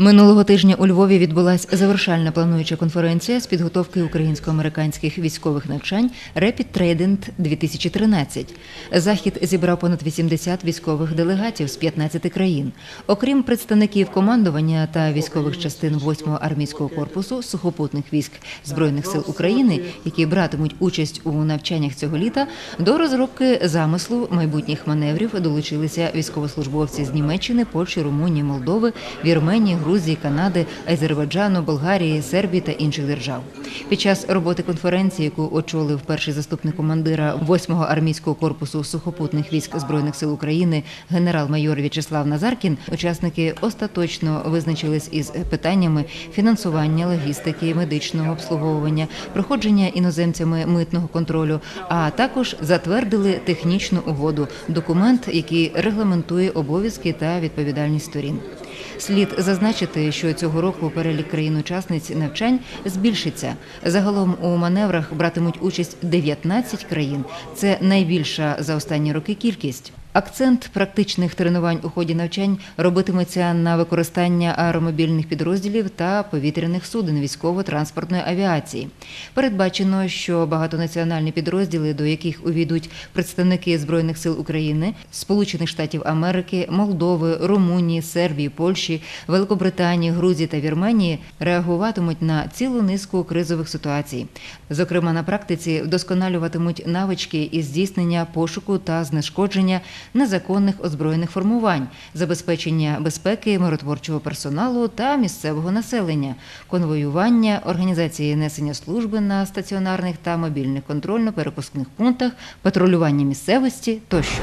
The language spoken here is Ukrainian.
Минулого тижня у Львові відбулася завершальна плануюча конференція з підготовки українсько-американських військових навчань Rapid Trident 2013. Захід зібрав понад 80 військових делегатів з 15 країн. Окрім представників командування та військових частин 8-го армійського корпусу сухопутних військ збройних сил України, які братимуть участь у навчаннях цього літа, до розробки замислу майбутніх маневрів долучилися військовослужбовці з Німеччини, Польщі, Румунії, Молдови, Вірменії, Грузії, Канади, Азербайджану, Болгарії, Сербії та інших держав. Під час роботи конференції, яку очолив перший заступник командира 8-го армійського корпусу сухопутних військ збройних сил України генерал-майор В'ячеслав Назаркін, учасники остаточно визначились із питаннями фінансування, логістики, медичного обслуговування, проходження іноземцями митного контролю, а також затвердили технічну угоду документ, який регламентує обов'язки та відповідальність сторін. Слід зазначити, що цього року перелік країн-учасниць навчань збільшиться. Загалом у маневрах братимуть участь 19 країн. Це найбільша за останні роки кількість. Акцент практичних тренувань у ході навчань робитиметься на використання аеромобільних підрозділів та повітряних суден військово-транспортної авіації. Передбачено, що багатонаціональні підрозділи, до яких увійдуть представники збройних сил України, Сполучених Штатів Америки, Молдови, Румунії, Сербії, Польщі, Великобританії, Грузії та Вірменії, реагуватимуть на цілу низку кризових ситуацій. Зокрема, на практиці вдосконалюватимуть навички із здійснення пошуку та знешкодження незаконних озброєних формувань, забезпечення безпеки миротворчого персоналу та місцевого населення, конвоювання, організації несення служби на стаціонарних та мобільних контрольно-перепускних пунктах, патрулювання місцевості тощо.